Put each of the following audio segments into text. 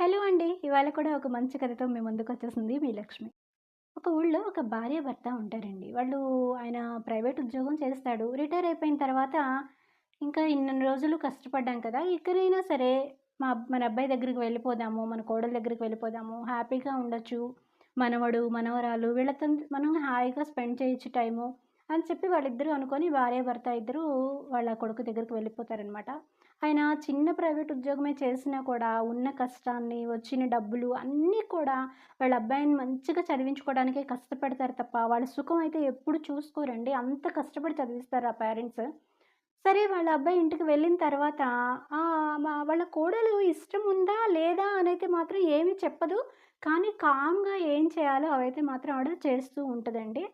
Hello అండి. ఇవాళ కూడా ఒక మంచి కథతో మీ ముందుకొచ్చేసింది మీ లక్ష్మి. ఒక ఊళ్ళో ఒక భార్య భర్త ఉంటారండి. వాళ్ళు ఆయన ప్రైవేట్ ఉద్యోగం చేస్తాడు. రిటైర్ అయిపోయిన తర్వాత ఇంకా ఇన్ని రోజులు కష్టపడ్డాం కదా! ఇక్కడైనా సరే మా మన అబ్బాయి దగ్గరికి వెళ్ళిపోదాము. మన కోడల దగ్గరికి వెళ్ళిపోదాము. హ్యాపీగా ఉండొచ్చు. మనవడు, మనవరాలు వీళ్ళతో మనం హాయిగా స్పెండ్ చేయొచ్చు టైము అని చెప్పి వాళ్ళిద్దరూ భార్య భర్త ఇద్దరూ వాళ్ళ కొడుకు దగ్గరికి వెళ్ళిపోతారనమాట. ఆయన చిన్న ప్రైవేట్ ఉద్యోగమే చేసినా కూడా ఉన్న కష్టాన్ని, వచ్చిన డబ్బులు అన్నీ కూడా వాళ్ళ అబ్బాయిని మంచిగా చదివించుకోవడానికే కష్టపడతారు తప్ప, వాళ్ళ సుఖం అయితే ఎప్పుడు చూసుకోరండి. అంత కష్టపడి చదివిస్తారు ఆ పేరెంట్స్. సరే వాళ్ళ అబ్బాయి ఇంటికి వెళ్ళిన తర్వాత వాళ్ళ కోడలు ఇష్టం ఉందా? లేదా? అనైతే మాత్రం ఏమీ చెప్పదు. కానీ కామ్‌గా ఏం చేయాలో అవైతే మాత్రం ఆవిడ చేస్తూ ఉంటుందండి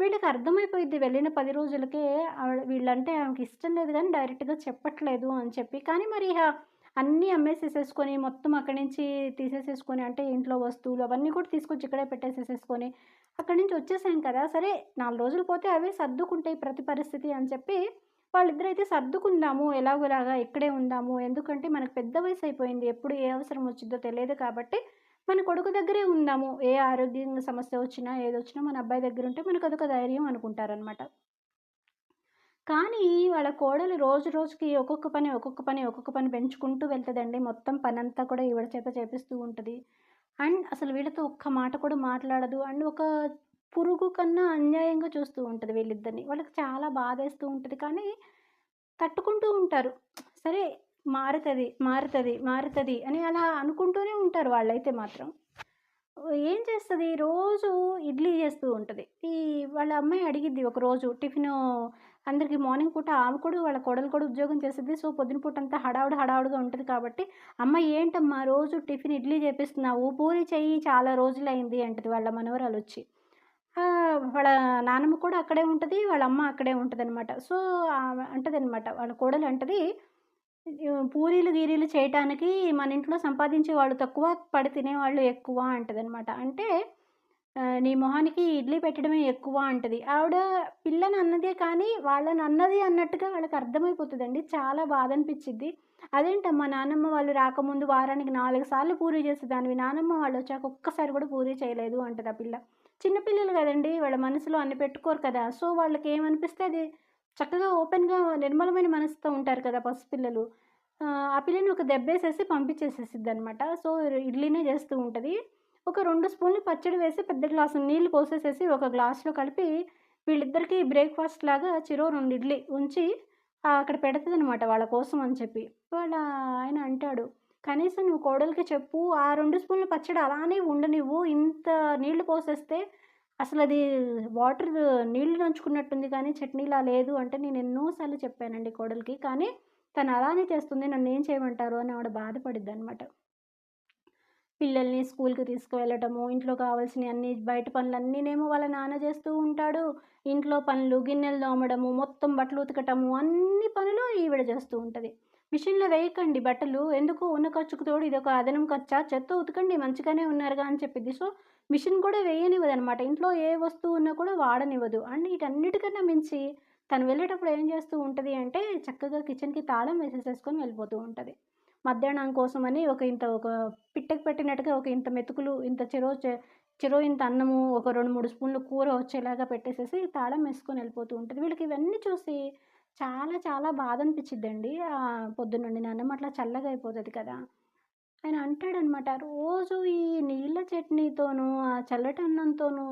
వీళ్ళకి అర్థమైపోయింది వెళ్ళిన పది రోజులకే వీళ్ళంటే ఆమెకి ఇష్టం లేదు కానీ డైరెక్ట్‌గా చెప్పట్లేదు అని చెప్పి. కానీ మరి అన్నీ అమ్మేసేసేసుకొని మొత్తం అక్కడి నుంచి తీసేసేసుకొని అంటే ఇంట్లో వస్తువులు అవన్నీ కూడా తీసుకొచ్చి ఇక్కడే పెట్టేసేసేసుకొని అక్కడి నుంచి వచ్చేసాం కదా! సరే నాలుగు రోజులు పోతే అవే సర్దుకుంటాయి ప్రతి పరిస్థితి అని చెప్పి వాళ్ళిద్దరైతే సర్దుకుందాము ఎలాగోలాగా ఇక్కడే ఉందాము. ఎందుకంటే మనకు పెద్ద వయసు అయిపోయింది. ఎప్పుడు ఏ అవసరం వచ్చిందో తెలియదు కాబట్టి మన కొడుకు దగ్గరే ఉందాము. ఏ ఆరోగ్యం సమస్య వచ్చినా, ఏదొచ్చినా మన అబ్బాయి దగ్గర ఉంటే మనకు అదొక ధైర్యం అనుకుంటారనమాట. కానీ వాళ్ళ కోడలు రోజు రోజుకి ఒక్కొక్క పని, ఒక్కొక్క పని, ఒక్కొక్క పని పెంచుకుంటూ వెళ్తుందండి మొత్తం పనంతా కూడా ఈవిడ చేత చేపిస్తూ ఉంటుంది అండ్ అసలు వీళ్ళతో ఒక్క మాట కూడా మాట్లాడదు. అండ్ ఒక పురుగు కన్నా అన్యాయంగా చూస్తూ ఉంటుంది వీళ్ళిద్దరిని. వాళ్ళకి చాలా బాధేస్తూ ఉంటుంది కానీ తట్టుకుంటూ ఉంటారు. సరే మారుతుంది మారుతుంది మారుతుంది అని అలా అనుకుంటూనే ఉంటారు వాళ్ళైతే మాత్రం. ఏం చేస్తుంది? రోజు ఇడ్లీ చేస్తూ ఉంటుంది. ఈ వాళ్ళ అమ్మాయి అడిగిద్ది ఒకరోజు టిఫిను అందరికీ మార్నింగ్ పూట ఆమె కూడా వాళ్ళ కోడలు కూడా ఉద్యోగం చేసేది సో, పొద్దున పూట అంతా హడావుడి హడావుడిగా ఉంటుంది కాబట్టి, "అమ్మ ఏంటమ్మా రోజు టిఫిన్ ఇడ్లీ చేపిస్తున్నావు, పూరి చెయ్యి చాలా రోజులైంది అంటది వాళ్ళ మనవరాలు వచ్చి వాళ్ళ నానమ్మ కూడా అక్కడే ఉంటుంది వాళ్ళ అమ్మ అక్కడే ఉంటదనమాట. సో, ఆమె అంటదనమాట వాళ్ళ కోడలు అంటది, పూరీలు, గీరీలు చేయటానికి మన ఇంట్లో సంపాదించే వాళ్ళు తక్కువ, పడి తినేవాళ్ళు ఎక్కువ" అంటదనమాట. అంటే "నీ మొహానికి ఇడ్లీ పెట్టడమే ఎక్కువ" అంటది. ఆవిడ పిల్లని అన్నదే కానీ వాళ్ళని అన్నది అన్నట్టుగా వాళ్ళకి అర్థమైపోతుందండి చాలా బాధ అనిపించింది "అదేంటమ్మా నానమ్మ వాళ్ళు రాకముందు వారానికి నాలుగు సార్లు పూరి చేసేదానివి. నానమ్మ వాళ్ళు వచ్చాక ఒక్కసారి కూడా పూరి చేయలేదు" అంటది ఆ పిల్ల. చిన్నపిల్లలు కదండి వాళ్ళ మనసులో అన్ని పెట్టుకోరు కదా! సో, వాళ్ళకేమనిపిస్తే అది చక్కగా ఓపెన్‌గా నిర్మలమైన మనసుతో ఉంటారు కదా పసిపిల్లలు. ఆ పిల్లని ఒక దెబ్బేసేసి పంపించేసేసిద్దనమాట. సో, ఇడ్లీనే చేస్తూ ఉంటుంది ఒక రెండు స్పూన్లు పచ్చడి వేసి పెద్ద గ్లాసు నీళ్ళు పోసేసేసి ఒక గ్లాస్‌లో కలిపి వీళ్ళిద్దరికీ బ్రేక్‌ఫాస్ట్ లాగా చిరో రెండు ఇడ్లీ ఉంచి అక్కడ అక్కడ పెడతదనమాట వాళ్ళ కోసం అని చెప్పి. వాళ్ళ ఆయన అంటాడు, "కనీసం నువ్వు కోడలికి చెప్పు ఆ రెండు స్పూన్ల పచ్చడి అలానే ఉండనివ్వు. ఇంత నీళ్ళు పోసేస్తే అసలది వాటర్ నీళ్ళు నంచుకున్నట్టుంది కానీ చట్నీలా లేదు" అంటే నేను ఎన్నోసార్లు చెప్పానండి కోడలికి. కానీ తను అలానే చేస్తుంది. నన్ను ఏం చేయమంటారు అని ఆవిడ బాధపడిద్దనమాట. పిల్లల్ని స్కూల్‌కి తీసుకువెళ్ళటము, ఇంట్లో కావాల్సిన అన్నీ బయట పనులన్నీనేమో వాళ్ళ నాన్న చేస్తూ ఉంటాడు. ఇంట్లో పనులు, గిన్నెలు తోమడము, మొత్తం బట్టలు ఉతకటము అన్ని పనులు ఈవిడ చేస్తూ ఉంటుంది మిషన్‌లో వేయకండి బట్టలు. ఎందుకు ఉన్న ఖర్చుకు తోడు ఇది ఒక అదనం ఖర్చా? చెత్త ఉతకండి మంచిగానే ఉన్నారుగా అని చెప్పింది సో, మిషన్ కూడా వేయనివ్వదనమాట. ఇంట్లో ఏ వస్తువు ఉన్నా కూడా వాడనివ్వదు. అండ్ వీటన్నిటికన్నా మించి తను వెళ్ళేటప్పుడు ఏం చేస్తూ ఉంటుంది అంటే చక్కగా కిచెన్‌కి తాళం వేసేసేసుకొని వెళ్ళిపోతూ ఉంటుంది మధ్యాహ్నం కోసమని ఒక ఇంత ఒక పిట్టకి పెట్టినట్టుగా ఒక ఇంత మెతుకులు, ఇంత చెరో చెరో ఇంత అన్నము, ఒక 2, 3 స్పూన్లు కూర వచ్చేలాగా పెట్టేసేసి తాళం వేసుకొని వెళ్ళిపోతూ ఉంటుంది వీళ్ళకి ఇవన్నీ చూసి చాలా చాలా బాధనిపిచ్చిద్దండి. ఆహ్, పొద్దున్నుండి నాన్నమ్మ అట్లా చల్లగా అయిపోతుంది కదా! ఆయన అంటాడనమాట, "రోజు ఈ నీళ్ళ చట్నీతోనూ, ఆ చల్లటి అన్నంతోనూ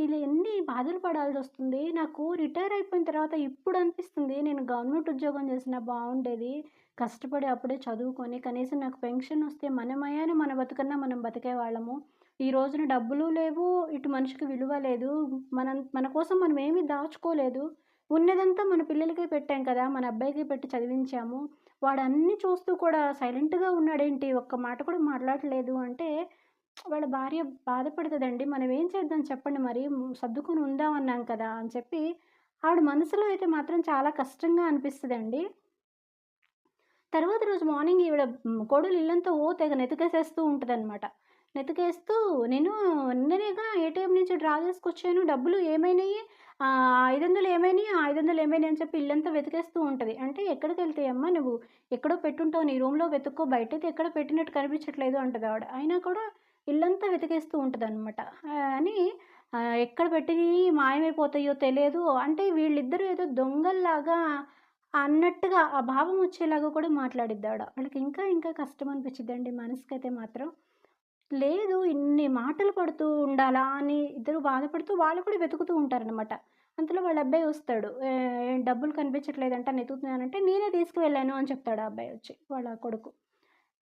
ఇలా ఎన్ని బాధలు పడాల్సి వస్తుంది నాకు రిటైర్ అయిపోయిన తర్వాత ఇప్పుడు అనిపిస్తుంది నేను గవర్నమెంట్ ఉద్యోగం చేసినా బాగుండేది కష్టపడి అప్పుడే చదువుకొని కనీసం నాకు పెన్షన్ వస్తే మన మన బతుకన్నా మనం బతికే వాళ్ళము ఈ రోజున డబ్బులు లేవు, ఇటు మనిషికి విలువ లేదు. మనం మన కోసం మనం ఏమీ దాచుకోలేదు. ఉన్నదంతా మన పిల్లలకే పెట్టాం కదా! మన అబ్బాయికి పెట్టి చదివించాము. వాడు అన్నీ చూస్తూ కూడా సైలెంట్‌గా ఉన్నాడేంటి? ఒక్క మాట కూడా మాట్లాడలేదు అంటే వాళ్ళ భార్య బాధపడుతుందండి మనం ఏం చేద్దాం చెప్పండి మరి? సర్దుకొని ఉందాం అన్నాం కదా! అని చెప్పి ఆవిడ మనసులో అయితే మాత్రం చాలా కష్టంగా అనిపిస్తుందండి తర్వాత రోజు మార్నింగ్ ఈవిడ కోడలు ఇల్లంతా ఓ తెగ నెతికేసేస్తూ ఉంటదనమాట. వెతికేస్తూ నేను నిన్ననేగా ఏటీఎం నుంచి డ్రా చేసుకొచ్చాను డబ్బులు ఏమైనాయి ఐదు వందలు ఏమైనాయి ఐదు వందలు ఏమైనాయి అని చెప్పి ఇల్లంతా వెతికేస్తూ ఉంటుంది అంటే ఎక్కడికి వెళ్తాయమ్మా నువ్వు ఎక్కడో పెట్టుంటావు నీ రూమ్లో వెతుక్కో బయట అయితే ఎక్కడ పెట్టినట్టు కనిపించట్లేదు అంటుంది ఆవిడ అయినా కూడా ఇల్లంతా వెతికేస్తూ ఉంటుంది అనమాట అని ఎక్కడ పెట్టి మాయమైపోతాయో తెలియదు అంటే వీళ్ళిద్దరూ ఏదో దొంగల్లాగా అన్నట్టుగా ఆ భావం వచ్చేలాగా కూడా మాట్లాడిద్దాడు వాళ్ళకి ఇంకా ఇంకా కష్టం అనిపించిద్దండి మనసుకైతే మాత్రం. లేదు ఇన్ని మాటలు పడుతూ ఉండాలా అని ఇద్దరు బాధపడుతూ వాళ్ళు కూడా వెతుకుతూ ఉంటారనమాట అంతలో వాళ్ళ అబ్బాయి వస్తాడు. ఏం డబ్బులు కనిపించట్లేదంట నేను నేనే తీసుకువెళ్ళాను అని చెప్తాడు ఆ అబ్బాయి వచ్చి వాళ్ళ కొడుకు.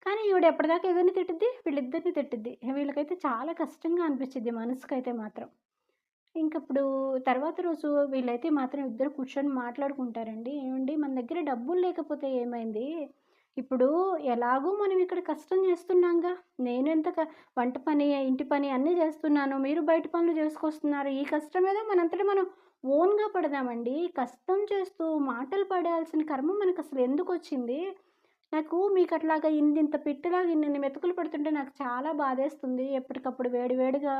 కానీ ఈవిడ ఎప్పటిదాకా ఎవరిని తిట్టిద్ది వీళ్ళిద్దరిని తిట్టిద్ది. వీళ్ళకైతే చాలా కష్టంగా అనిపించింది మనసుకైతే మాత్రం. ఇంకప్పుడు తర్వాత రోజు వీళ్ళైతే మాత్రం ఇద్దరు కూర్చొని మాట్లాడుకుంటారండి. ఏమండి మన దగ్గర డబ్బులు లేకపోతే ఏమైంది? ఇప్పుడు ఎలాగో మనం ఇక్కడ కష్టం చేస్తున్నాంగా. నేను ఎంత వంట పని ఇంటి పని అన్నీ చేస్తున్నాను. మీరు బయట పనులు చేసుకొస్తున్నారు. ఈ కష్టం ఏదో మనంతటి మనం ఓన్గా పడదామండి. కష్టం చేస్తూ మాటలు పడాల్సిన కర్మ మనకు అసలు ఎందుకు వచ్చింది నాకు మీకు అట్లాగా ఇంత పిట్టలాగా ఇన్ని మెతుకులు పడుతుంటే నాకు చాలా బాధేస్తుంది. ఎప్పటికప్పుడు వేడివేడిగా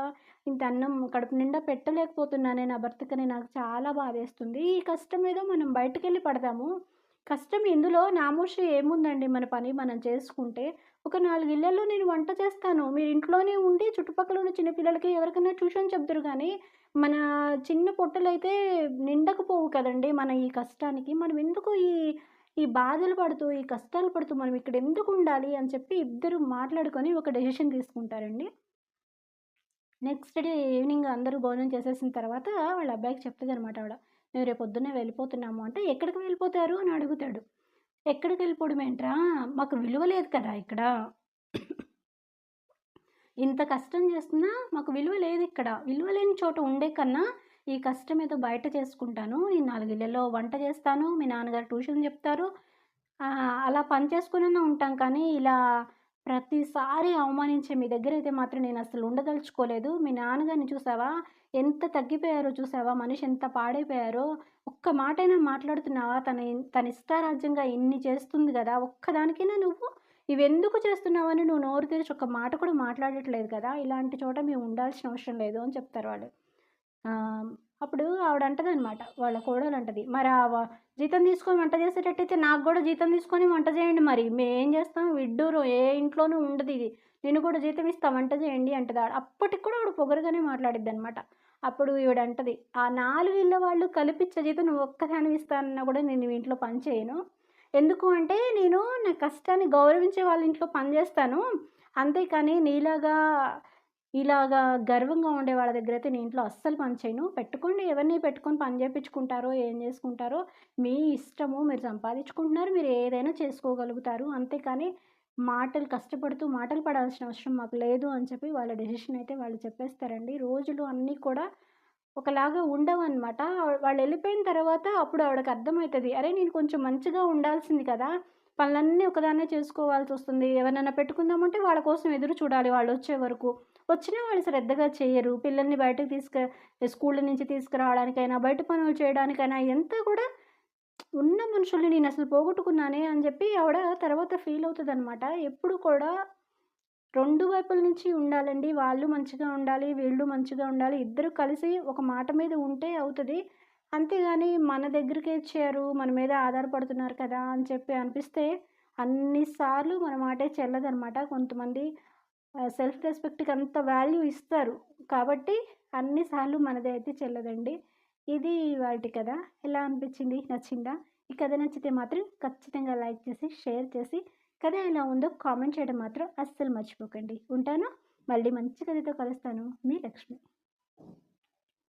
ఇంత అన్నం కడుపు నిండా పెట్టలేకపోతున్నానే నా భర్తకని నాకు చాలా బాధేస్తుంది. ఈ కష్టం ఏదో మనం బయటకు వెళ్ళి పడదాము కష్టం ఇందులో నామోష ఏముందండి మన పని మనం చేసుకుంటే? ఒక నాలుగు ఇళ్ళలో నేను వంట చేస్తాను. మీరు ఇంట్లోనే ఉండి చుట్టుపక్కల ఉన్న చిన్నపిల్లలకి ఎవరికైనా ట్యూషన్ చెప్తారు కానీ మన చిన్న పొట్టలైతే నిండకపోవు కదండి మన ఈ కష్టానికి. మనం ఎందుకు ఈ ఈ బాధలు పడుతూ ఈ కష్టాలు పడుతూ మనం ఇక్కడ ఎందుకు ఉండాలి అని చెప్పి ఇద్దరు మాట్లాడుకొని ఒక డెసిషన్ తీసుకుంటారండి. నెక్స్ట్ డే ఈవినింగ్ అందరూ భోజనం చేసేసిన తర్వాత వాళ్ళ అబ్బాయికి చెప్తుంది అనమాట ఆవిడ. మేము రేపు పొద్దున్నే వెళ్ళిపోతున్నాము అంటే ఎక్కడికి వెళ్ళిపోతారు? అని అడుగుతాడు. ఎక్కడికి వెళ్ళిపోవడం ఏంట్రా? మాకు విలువ లేదు కదా ఇక్కడ. ఇంత కష్టం చేస్తున్నా మాకు విలువ లేదు ఇక్కడ. విలువ లేని చోట ఉండే కన్నా ఈ కష్టం ఏదో బయట చేసుకుంటాను. ఈ నాలుగు వంట చేస్తాను. మీ నాన్నగారు ట్యూషన్ చెప్తారు. అలా పని చేసుకునే ఉంటాం కానీ ఇలా ప్రతిసారి అవమానించే మీ దగ్గర అయితే మాత్రం నేను అసలు ఉండదలుచుకోలేదు. మీ నాన్నగారిని చూసావా? ఎంత తగ్గిపోయారో చూసావా? మనిషి ఎంత పాడైపోయారో? ఒక్క మాటైనా మాట్లాడుతున్నావా? తన తన ఇష్టారాజ్యంగా ఇన్ని చేస్తుంది కదా? ఒక్కదానికైనా నువ్వు ఇవెందుకు చేస్తున్నావని నువ్వు నోరు తెరిచి ఒక్క మాట కూడా మాట్లాడట్లేదు కదా? ఇలాంటి చోట మేము ఉండాల్సిన అవసరం లేదు అని చెప్తారు వాళ్ళు. అప్పుడు ఆవిడ అంటది అనమాట వాళ్ళ కోడలు అంటది మరి ఆ జీతం తీసుకొని వంట చేసేటట్టయితే నాకు కూడా జీతం తీసుకొని వంట చేయండి మరి. మేము ఏం చేస్తాం? విడ్డూరు ఏ ఇంట్లోనూ ఉండదు ఇది. నేను కూడా జీతం ఇస్తా వంట చేయండి అంటది అప్పటికి కూడా ఆవిడ పొగరుగానే మాట్లాడిద్ది అనమాట అప్పుడు ఈవిడ అంటది ఆ నాలుగు ఇళ్ళ వాళ్ళు కలిపిచ్చే జీతం నువ్వు ఒక్కదాని ఇస్తానన్నా కూడా నేను మీ ఇంట్లో పని చేయను. ఎందుకు అంటే నేను నా కష్టాన్ని గౌరవించే వాళ్ళ ఇంట్లో పని చేస్తాను. అంతేకాని నీలాగా ఇలాగా గర్వంగా ఉండే వాళ్ళ దగ్గర అయితే నేను ఇంట్లో అస్సలు పని చేయను. పెట్టుకోండి. ఎవరిని పెట్టుకొని పని చేయించుకుంటారో ఏం చేసుకుంటారో మీ ఇష్టము మీరు సంపాదించుకుంటున్నారు. మీరు ఏదైనా చేసుకోగలుగుతారు. అంతేకాని మాటలు కష్టపడుతూ మాటలు పడాల్సిన అవసరం మాకు లేదు అని చెప్పి వాళ్ళ డెసిషన్ అయితే వాళ్ళు చెప్పేస్తారండి. రోజులు అన్నీ కూడా ఒకలాగా ఉండవు అనమాట వాళ్ళు వెళ్ళిపోయిన తర్వాత అప్పుడు ఆవిడకి అర్థమవుతుంది. అరే నేను కొంచెం మంచిగా ఉండాల్సింది కదా. పనులన్నీ ఒకదాన్నే చేసుకోవాల్సి వస్తుంది. ఎవరైనా పెట్టుకుందామంటే వాళ్ళ కోసం ఎదురు చూడాలి. వాళ్ళు వచ్చే వరకు. వచ్చినా వాళ్ళు శ్రద్ధగా చేయరు. పిల్లల్ని బయటకు తీసుకు స్కూల్ నుంచి తీసుకురావడానికైనా బయట పనులు చేయడానికైనా ఎంత కూడా ఉన్న మనుషుల్ని నేను అసలు పోగొట్టుకున్నానే అని చెప్పి ఆవిడ తర్వాత ఫీల్ అవుతుంది అనమాట ఎప్పుడు కూడా రెండు వైపుల నుంచి ఉండాలండి. వాళ్ళు మంచిగా ఉండాలి వీళ్ళు మంచిగా ఉండాలి. ఇద్దరు కలిసి ఒక మాట మీద ఉంటే అవుతుంది. అంతేగాని మన దగ్గరికే ఇచ్చారు మన మీద ఆధారపడుతున్నారు కదా అని చెప్పి అనిపిస్తే అన్నిసార్లు మన మాటే చెల్లదనమాట. కొంతమంది సెల్ఫ్ రెస్పెక్ట్కి అంత వాల్యూ ఇస్తారు. కాబట్టి అన్నిసార్లు మనదే అయితే చెల్లదండి. ఇది వాటి కదా ఎలా అనిపించింది? నచ్చిందా? ఈ కథ నచ్చితే మాత్రం ఖచ్చితంగా లైక్ చేసి షేర్ చేసి కథ ఎలా ఉందో కామెంట్ చేయడం మాత్రం అస్సలు మర్చిపోకండి. ఉంటాను. మళ్ళీ మంచి కథతో కలుస్తాను. మీ లక్ష్మి.